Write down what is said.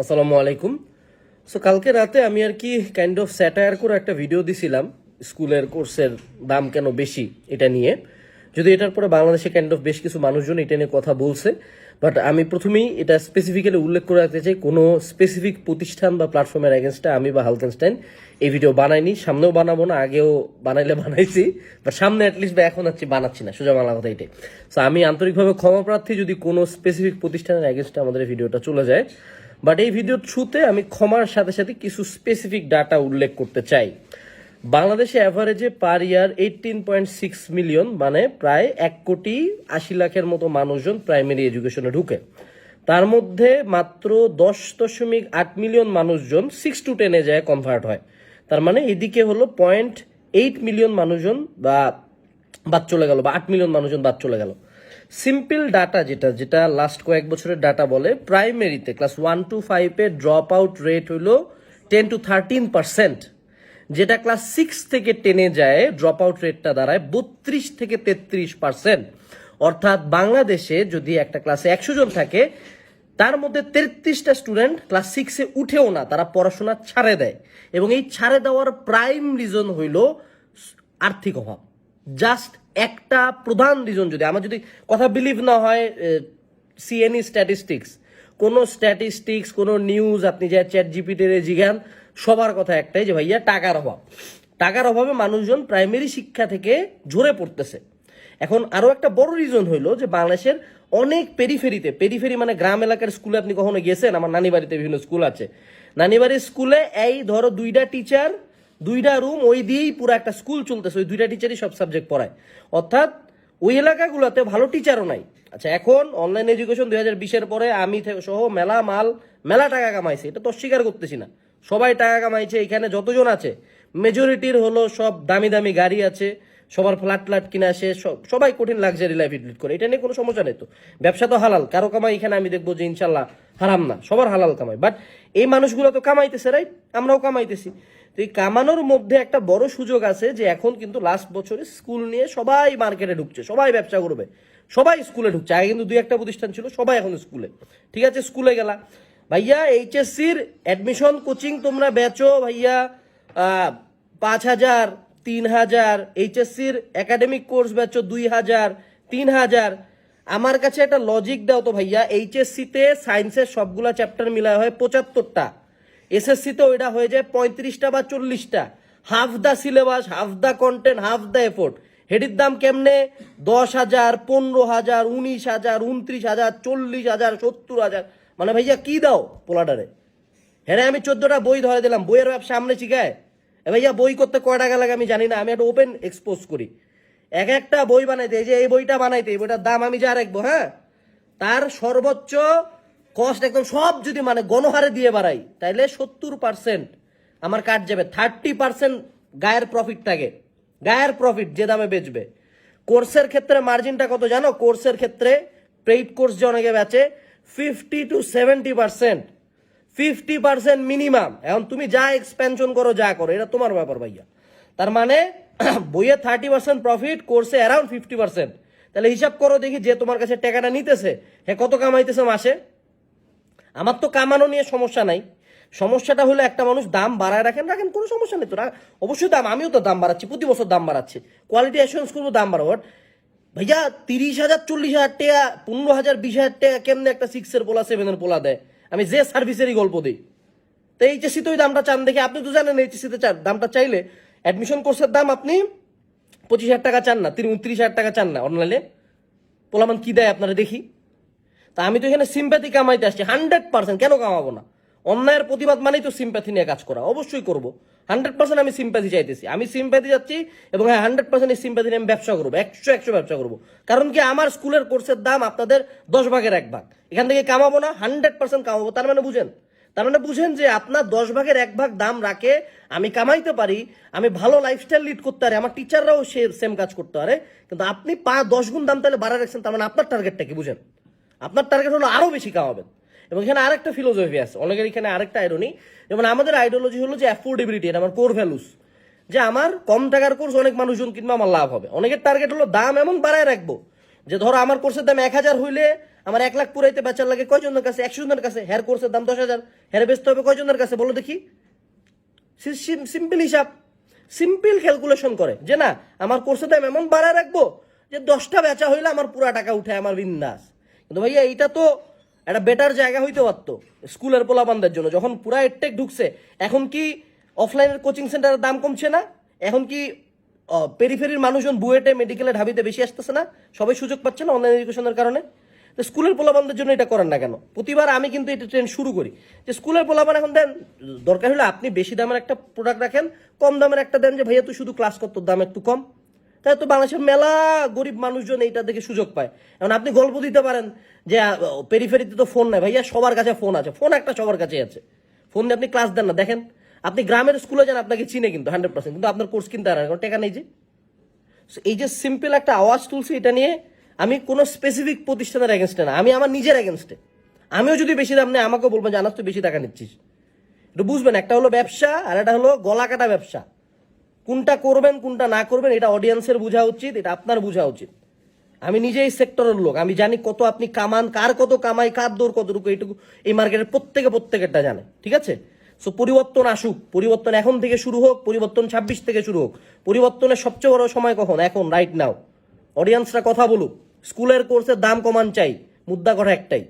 আসসালামু আলাইকুম। সো কালকে রাতে আমি আর কি কাইন্ড অফ স্যাটায়ার করে একটা ভিডিও দিছিলাম, স্কুলের কোর্সের দাম কেন বেশি এটা নিয়ে। যদি এটার পরে বাংলাদেশে কাইন্ড অফ বেশ কিছু মানুষজন এটা নিয়ে কথা বলছে বাট আমি প্রথমেই এটা স্পেসিফিক্যালি উল্লেখ করে রাখতে চাই, কোনো স্পেসিফিক প্রতিষ্ঠান বা প্ল্যাটফর্মের এগেনস্টে আমি বা হালকেনস্টাইন এই ভিডিও বানাইনি। সামনেও বানাবো না, আগেও বানাইলে বানাইছি বাট সামনে অ্যাটলিস্ট বা এখন হচ্ছে বানাচ্ছি না, সোজা বাংলা কথা এটাই। সো আমি আন্তরিকভাবে ক্ষমা প্রার্থী যদি কোনো স্পেসিফিক প্রতিষ্ঠানের এগেনস্টে আমাদের ভিডিওটা চলে যায়। বাট এই ভিডিওর থ্রুতে আমি ক্ষমার সাথে সাথে কিছু স্পেসিফিক ডাটা উল্লেখ করতে চাই। বাংলাদেশে অ্যাভারেজে per year eighteen point six million মানে প্রায় এক কোটি আশি লাখের মতো মানুষজন প্রাইমারি এডুকেশনে ঢুকে। তার মধ্যে মাত্র দশ দশমিক আট মিলিয়ন মানুষজন সিক্স টু টেনে যায় কনভার্ট হয়। তার মানে এদিকে হলো পয়েন্ট এইট মিলিয়ন মানুষজন বা বাদ চলে গেল বা আট মিলিয়ন মানুষজন বাদ চলে গেল। সিম্পল ডাটা যেটা যেটা লাস্ট কয়েক বছরের ডাটা বলে প্রাইমারিতে ক্লাস ওয়ান টু ফাইভে ড্রপ আউট রেট হইল টেন টু থার্টিন পার্সেন্ট যেটা ক্লাস সিক্স থেকে টেনে যায় ড্রপ আউট রেটটা দাঁড়ায় বত্রিশ থেকে তেত্রিশ পার্সেন্ট অর্থাৎ বাংলাদেশে যদি একটা ক্লাসে একশো জন থাকে, তার মধ্যে তেত্রিশটা স্টুডেন্ট ক্লাস সিক্সে উঠেও না, তারা পড়াশোনা ছাড়ে দেয়। এবং এই ছাড়ে দেওয়ার প্রাইম রিজন হইল আর্থিক অভাব। জাস্ট একটা প্রধান রিজন যদি, আমার যদি কথা বিলিভ না হয় সিএনই স্ট্যাটিস্টিক্স কোনো স্ট্যাটিস্টিক্স কোনো নিউজ আপনি যা চ্যাট জিপিটির জিজ্ঞান, সবার কথা একটাই যে ভাইয়া টাকার অভাব। টাকার অভাবে মানুষজন প্রাইমারি শিক্ষা থেকে ঝরে পড়তেছে। এখন আরও একটা বড় রিজন হইল যে বাংলাদেশের অনেক পেরিফেরিতে পেরিফেরি মানে গ্রাম এলাকার স্কুলে আপনি কখনো গেছেন? আমার নানি বাড়িতে বিভিন্ন স্কুল আছে। নানি বাড়ির স্কুলে এই ধরো দুইটা টিচার দুইটা রুম ওই দিয়েই পুরো একটা স্কুল চলতেছে, ওই দুইটা টিচারই সব সাবজেক্ট পড়ায়। অর্থাৎ ওই এলাকাগুলোতে ভালো টিচারও নাই। আচ্ছা এখন অনলাইন এডুকেশন দুই হাজার বিশের পরে আমি সহ মেলা মাল, মেলা টাকা কামাইছে, এটা তো অস্বীকার করতেছি না। সবাই টাকা কামাইছে, এখানে যতজন আছে মেজরিটির হলো সব দামি দামি গাড়ি আছে সবার ফ্ল্যাট ফ্ল্যাট কিনা আসে, সব- সবাই কঠিন লাক্সারি লাইফ লিড করে। এটা নিয়ে কোনো সমস্যা নেই তো। ব্যবসা তো হালাল। কারও কামাই এখানে আমি দেখব যে ইনশাল্লাহ হারাম না। সবার হালাল কামাই। বাট এই মানুষগুলো তো কামাইতেছে রাইট আমরাও কামাইতেছি। তো এই কামানোর মধ্যে একটা বড় সুযোগ আছে যে এখন কিন্তু লাস্ট বছরে স্কুল নিয়ে সবাই মার্কেটে ঢুকছে, সবাই ব্যবসা করবে। সবাই স্কুলে ঢুকছে। আগে কিন্তু দুই একটা প্রতিষ্ঠান ছিল, সবাই এখন স্কুলে ঠিক আছে? স্কুলে গেলা। ভাইয়া এইচএসসির অ্যাডমিশন কোচিং তোমরা বেচো ভাইয়া পাঁচ হাজার। তিন হাজার এইচএসসির একাডেমিক কোর্স বেচো দুই হাজার তিন হাজার আমার কাছে একটা লজিক দাও তো ভাইয়া, এইচএসসিতে সায়েন্সের সবগুলা চ্যাপ্টার মিলা হয় পঁচাত্তরটা। এসএসসিতে ওইটা হয়ে যায় পঁয়ত্রিশটা বা চল্লিশটা। Half the syllabus half the content half the effort হেডির দাম কেমনে? দশ হাজার পনেরো হাজার উনিশ হাজার উনত্রিশ হাজার চল্লিশ হাজার সত্তর হাজার মানে ভাইয়া কি দাও পোলাডারে? হ্যাঁ আমি চোদ্দটা বই ধরে দিলাম, বইয়ের ব্যবসা সামনে শিখায়। ভাইয়া বই করতে কয় টাকা লাগে আমি জানি না, আমি একটা ওপেন এক্সপোজ করি। এক একটা বই বানাইতে, এই যে এই বইটা বানাইতে, এই বইটার দাম আমি যা রাখব হ্যাঁ? তার সর্বোচ্চ কস্ট একদম সব যদি মানে গণহারে দিয়ে বাড়াই, তাইলে সত্তর পার্সেন্ট আমার কাট যাবে। থার্টি পার্সেন্ট গায়ের প্রফিট থাকে। গায়ের প্রফিট যে দামে বেচবে। কোর্সের ক্ষেত্রে মার্জিনটা কত জানো? কোর্সের ক্ষেত্রে পেইড কোর্স যে অনেকে বেচে fifty to seventy percent fifty percent minimum. এখন তুমি যা এক্সপেনশন করো, যা করো, এটা তোমার ব্যাপার ভাইয়া। তার মানে বইয়ে থার্টি পার্সেন্ট প্রফিট কোর্সে অ্যারাউন্ড ফিফটি পার্সেন্ট তাহলে হিসাব করো দেখি যে তোমার কাছে টাকাটা নিতেছে হ্যাঁ কত কামাইতেছে মাসে? আমার তো কামানো নিয়ে সমস্যা নাই। সমস্যাটা হলো একটা মানুষ দাম বাড়ায় রাখেন রাখেন, কোনো সমস্যা নেই তো। অবশ্যই দাম, আমিও তো দাম বাড়াচ্ছি, প্রতি বছর দাম বাড়াচ্ছি। কোয়ালিটি অ্যাসুরেন্স করব, দাম বাড়াবো। ভাইয়া, তিরিশ হাজার, চল্লিশ হাজার টাকা, পনেরো হাজার, বিশ হাজার টাকা কেমনে একটা সিক্সের পোলা সেভেনের পোলা দেয়? আমি যে সার্ভিসেরই গল্প দিই। তো এইচএসি তো দামটা চান দেখে, আপনি তো জানেন এইচএসিতে চান। দামটা চাইলে অ্যাডমিশন কোর্সের দাম আপনি পঁচিশ হাজার টাকা চান না, তিনি উনত্রিশ হাজার টাকা চান না অনলাইনে পোলামান কি দেয় আপনারা দেখি। তা আমি তো এখানে সিম্প্যাথি কামাইতে আসছি হান্ড্রেড পার্সেন্ট কেন কামাবো না? অন্যায়ের প্রতিবাদ মানেই তো সিম্প্যাথি নিয়ে কাজ করা, অবশ্যই করব। হান্ড্রেড পার্সেন্ট আমি সিম্প্যাথি চাইতেছি। আমি সিম্প্যাথি যাচ্ছি এবং হ্যাঁ হান্ড্রেড পার্সেন্ট এই সিম্প্যাথি আমি ব্যবসা করব, একশো একশো ব্যবসা করব। কারণ কি আমার স্কুলের কোর্সের দাম আপনাদের দশ ভাগের এক ভাগ। এখান থেকে কামাবো না, হান্ড্রেড পার্সেন্ট কামাবো। তার মানে বুঝেন, তার মানে বুঝেন যে আপনার দশ ভাগের এক ভাগ দাম রাখে, আমি কামাইতে পারি, আমি ভালো লাইফস্টাইল লিড করতে পারি, আমার টিচাররাও সে সেম কাজ করতে পারে। কিন্তু আপনি পা দশ গুণ দাম তাহলে বাড়া রাখছেন, তার মানে আপনার টার্গেটটা কি, বুঝেন? আপনার টার্গেট হলো আরও বেশি কামাবেন। এবং এখানে আরেকটা ফিলোসফি আছে। অনেকের এখানে আরেকটা আইরনি যেমন আমাদের আইডিওলজি হলো যে অ্যাফোর্ডেবিলিটি এটা আমার কোর ভ্যালুস যে আমার কম টাকার কোর্স অনেক মানুষজন কিনবে, আমার লাভ হবে। অনেকের টার্গেট হলো দাম এমন বাড়ায় রাখব যে ধরো আমার কোর্সের দাম এক হাজার হইলে আমার এক লাখ পুরাইতে বেচার লাগে কয়জনের কাছে? একশো জনের কাছে। হেয়ার কোর্সের দাম দশ হাজার। হ্যাঁ বেচতে হবে কয়জনের কাছে? বলো দেখি। সিম্পল হিসাব। সিম্পল ক্যালকুলেশন করে যে না, আমার কোর্সের দাম এমন বাড়ায় রাখব যে দশটা বেচা হইলে আমার পুরা টাকা উঠে, আমার বিন্দাস। কিন্তু ভাইয়া, এইটা তো একটা বেটার জায়গা হইতে পারতো স্কুলের পোলাপানদের জন্য। যখন পুরা এডটেক ঢুকছে, এখন কি অফলাইনের কোচিং সেন্টারের দাম কমছে না? এখন কি পেরিফেরির মানুষজন বুয়েটে মেডিকেলে ঢাবিতে বেশি আসতেছে না? সবাই সুযোগ পাচ্ছে না অনলাইন এডুকেশনের কারণে? তো স্কুলের পোলাপানদের জন্য এটা করেন না কেন? প্রতিবার আমি কিন্তু এটা ট্রেন শুরু করি। যে স্কুলের পোলাপান এখন দেন, দরকার হলে আপনি বেশি দামের একটা প্রোডাক্ট রাখেন, কম দামের একটা দেন যে, ভাইয়া, তুই শুধু ক্লাস কর, তোর দাম একটু কম। তাই তো বাংলাদেশের মেলা গরিব মানুষজন এইটা দেখে সুযোগ পায়। এখন আপনি গল্প দিতে পারেন যে পেরিফেরিতে তো ফোন নাই ভাইয়া, সবার কাছে ফোন আছে। ফোন একটা সবার কাছে আছে। ফোন দিয়ে আপনি ক্লাস দেন না। দেখেন, আপনি গ্রামের স্কুলে যান, আপনাকে চিনে কিন্তু হান্ড্রেড পার্সেন্ট কিন্তু আপনার কোর্স কিনতে আর টাকা নেই যে। এই যে সিম্পল একটা আওয়াজ তুলছি, এটা নিয়ে আমি কোনো স্পেসিফিক প্রতিষ্ঠানের এগেনস্টে না। আমি আমার নিজের এগেনস্টে আমিও যদি বেশি দাম নেই, আমাকেও বলব জানাস তুই বেশি টাকা নিচ্ছিস। একটু বুঝবেন, একটা হলো ব্যবসা, আর একটা হলো গলা কাটা ব্যবসা। কোনটা করবেন, কোনটা না করবেন, এটা অডিয়েন্সের বোঝা উচিত, এটা আপনার বোঝা উচিত। আমি নিজে এই সেক্টরের লোক, আমি জানি কত আপনি কামান, কার কত কামাই, কার দৌড় কতটুকু, এইটুকু, এই মার্কেটের প্রত্যেকে প্রত্যেকেরটা জানে, ঠিক আছে? সো পরিবর্তন আসুক, পরিবর্তন এখন থেকে শুরু হোক, পরিবর্তন ছাব্বিশ থেকে শুরু হোক। পরিবর্তনের সবচেয়ে বড় সময় কখন? এখন রাইট নাও অডিয়েন্সরা কথা বলুক, স্কুলের কোর্সের দাম কমান চাই, মুদ্রা কথা একটাই।